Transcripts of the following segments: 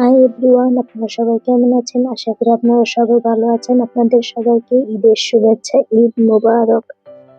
Hi everyone আপনারা সবাই কেমন আছেন? আশা করি আপনারা সবাই ভালো আছেন। আপনাদের সবাইকে ঈদের শুভেচ্ছা, ঈদ মোবারক।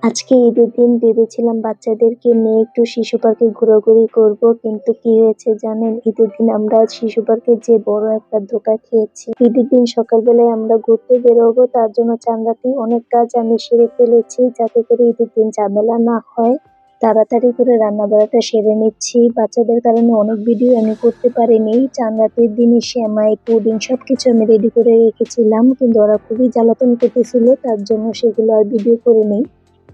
আজকে ঈদের দিন ভেবেছিলাম বাচ্চাদেরকে নিয়ে একটু শিশু পার্কে ঘোরাঘুরি করব, কিন্তু কি হয়েছে জানেন? ঈদের দিন আমরা শিশু পার্কে যে বড় একটা ধোকা খেয়েছি। ঈদের দিন সকালবেলায় আমরা ঘুরতে বেরোবো, তার জন্য চান্দাতেই অনেক কাজ আমি সেরে ফেলেছি, যাতে করে ঈদের দিন ঝামেলা না হয়। তাড়াতাড়ি করে রান্না বাড়াটা সেরে নিচ্ছি। বাচ্চাদের কারণে অনেক ভিডিও আমি করতে পারিনি। চাঁদ রাতের দিনে শ্যামাই পুডিং সব কিছু আমি রেডি করে রেখেছিলাম, কিন্তু ওরা খুবই জ্বালাতন করতেছিল, তার জন্য সেগুলো আর ভিডিও করে নিই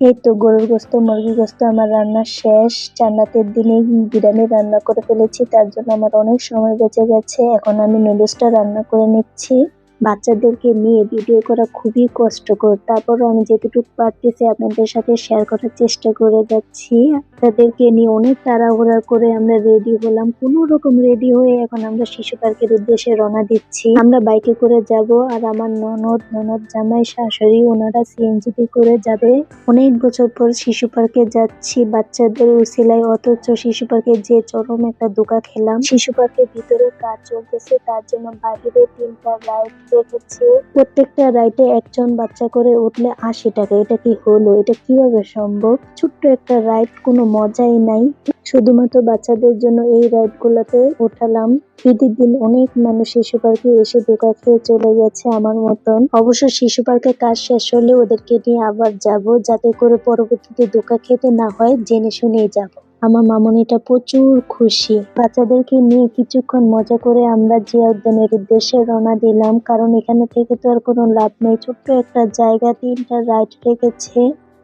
এই তো গরুর গোস্ত মুরগি গোস্ত আমার রান্না শেষ। চান্নাতের দিনে বিরিয়ানি রান্না করে ফেলেছি, তার জন্য আমার অনেক সময় বেঁচে গেছে। এখন আমি নুডলসটা রান্না করে নিচ্ছি। বাচ্চাদেরকে নিয়ে ভিডিও করা খুবই কষ্টকর। তারপরও আমি যেটুকু পারতেছি আপনাদের সাথে শেয়ার করার চেষ্টা করে যাচ্ছি। তাদেরকে নিয়ে অনেক তাড়াহুড়া করে আমরা রেডি হলাম। কোনো রকম রেডি হয়ে এখন আমরা শিশু পার্কের উদ্দেশ্যে রওনা দিচ্ছি। আমরা বাইকে করে যাব আর আমার ননদ ননদ জামাই, শাশুড়ি ওনারা সিএনজিতে করে যাবে। অনেক বছর পর শিশু পার্কে যাচ্ছি। বাচ্চাদের উসিলায় অথচ শিশু পার্কে যে চরম একটা দোকা খেলাম। শিশু পার্কের ভিতরে কাজ চলতেছে। তার জন্য বাইরে তিনটা রাইড রেখেছে প্রত্যেকটা রাইডে একজন বাচ্চা করে উঠলে আশি টাকা। এটা কি হলো? এটা কীভাবে সম্ভব? ছোট্ট একটা রাইড কোনো মজাই নাই। শুধুমাত্র বাচ্চাদের জন্য এই রাইড গুলোতে উঠালাম। ঈদের দিন অনেক মানুষ শিশু পার্কে এসে দোকা খেয়ে চলে গেছে আমার মতন। অবশ্য শিশু পার্কে কাজ শেষ হলে ওদেরকে নিয়ে আবার যাব, যাতে করে পরবর্তীতে দোকা খেতে না হয়, জেনে শুনেই যাব। আমার মামনিটা প্রচুর খুশি। বাচ্চাদেরকে নিয়ে কিছুক্ষণ মজা করে আমরা জিয়া উদ্যানের উদ্দেশ্যে রওনা দিলাম, কারণ এখানে থেকে তো আর কোনো লাভ নেই। ছোট্ট একটা জায়গা তিনটা রাইড রেখেছে।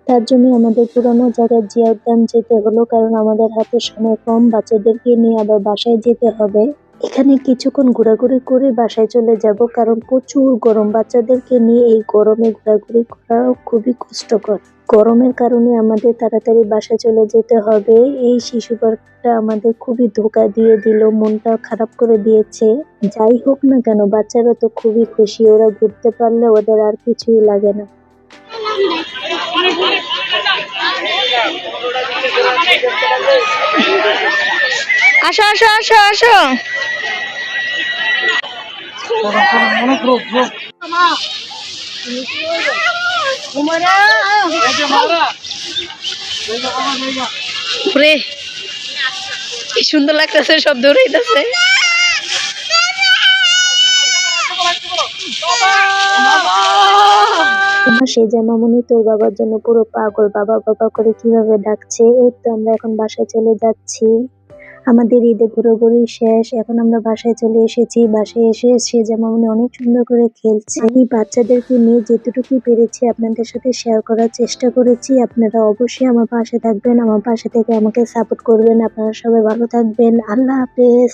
তার জন্য আমাদের পুরোনো জায়গায় জিয়া উদ্যান যেতে হলো, কারণ আমাদের হাতে সময় কম। বাচ্চাদেরকে নিয়ে আবার বাসায় যেতে হবে। এখানে কিছুক্ষণ ঘোরাঘুরি করে বাসায় চলে যাব, কারণ প্রচুর গরম। বাচ্চাদেরকে নিয়ে এই গরমে ঘোরাঘুরি করা খুবই কষ্টকর। গরমের কারণে আমাদের তাড়াতাড়ি বাসায় চলে যেতে হবে। এই শিশু পার্কটা আমাদের খুবই ধোকা দিয়ে দিল, মনটা খারাপ করে দিয়েছে। যাই হোক না কেন, বাচ্চারা তো খুবই খুশি, ওরা ঘুরতে পারলে ওদের আর কিছুই লাগে না। আসো আসো আসো আসো। সুন্দর লাগতেছে, সব দৌড়াইতেছে আমার সেই জামামনি তোর বাবার জন্য পুরো পাগল, বাবা বাবা করে কীভাবে ডাকছে, এই তো আমরা এখন বাসায় চলে যাচ্ছি। আমাদের ঈদে ঘোরাঘুরি শেষ। এখন আমরা বাসায় চলে এসেছি। বাসায় এসে সে যেমন অনেক সুন্দর করে খেলছে। আমি বাচ্চাদেরকে নিয়ে যেটুকুই পেরেছি আপনাদের সাথে শেয়ার করার চেষ্টা করেছি। আপনারা অবশ্যই আমার পাশে থাকবেন। আমার পাশে থেকে আমাকে সাপোর্ট করবেন। আপনারা সবাই ভালো থাকবেন। আল্লাহ হাফেজ।